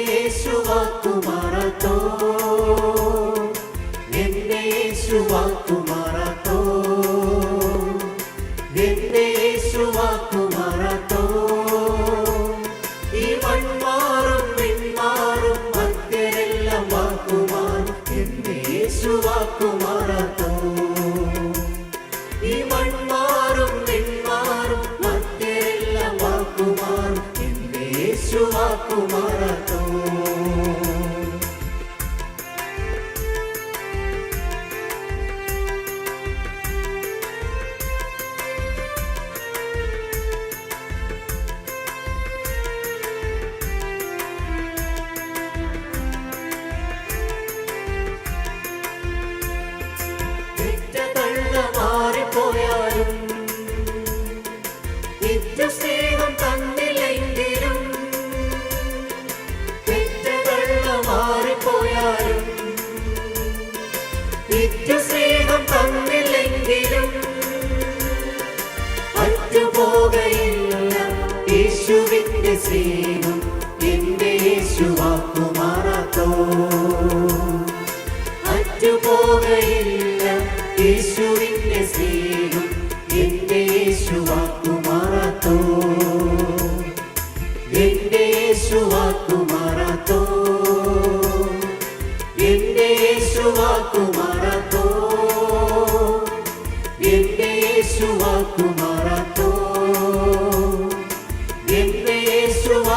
യേശുവാക്കുമാറത്തോ എന്റെ യേശുവിന്റെ സ്നേഹം എന്റെ യേശുവാക്കുമാറാത്തോ. അറ്റുപോകയില്ല യേശുവിന്റെ സ്നേഹം എന്റെ യേശുവാക്കുമാറാത്തോ. എന്റെ യേശുവാക്കുമാറാത്തോ. എന്റെ യേശുവാക്കുമാറാത്തോ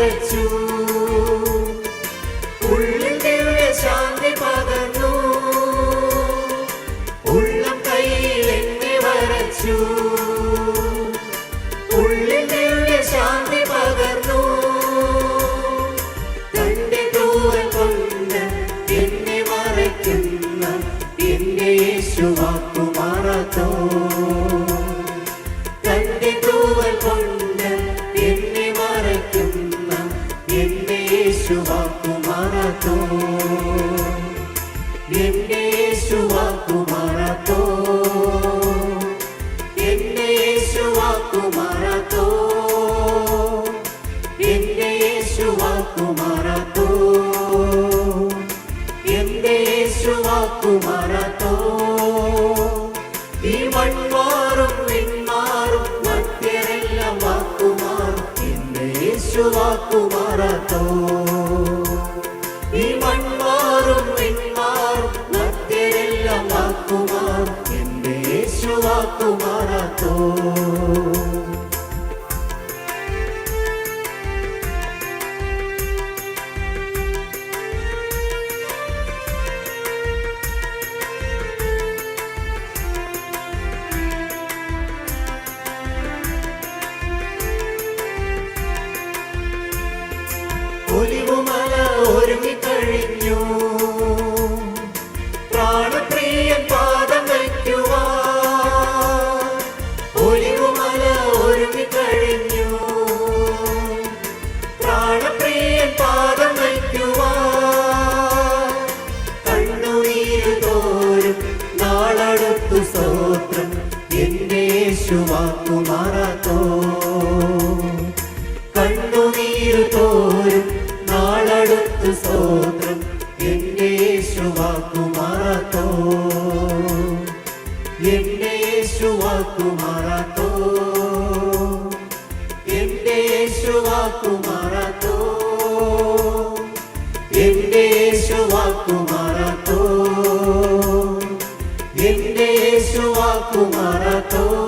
എന്നെ യേശുവാക്കുമാറത്തോ ഈ മൺമാറും പിന്മാറും മധ്യരെല്ലാം വാക്കുമാറും എന്റെ യേശുവാക്കുമാറത്തോ ഈ മൺമാറും പിന്മാറും മധ്യരെല്ലാം വാക്കുമാറും എന്റെ യേശുവാക്കുമാറത്തോ ഒലിവുമല ഒരുങ്ങിക്കഴിഞ്ഞു പ്രാണപ്രിയൻ എന്റെ യേശുവാക്കുമാറാത്തോ എന്റെ യേശുവാക്കുമാറാത്തോ എന്റെ യേശുവാക്കുമാറാത്തോ എന്റെ യേശുവാക്കുമാറാത്തോ ഈ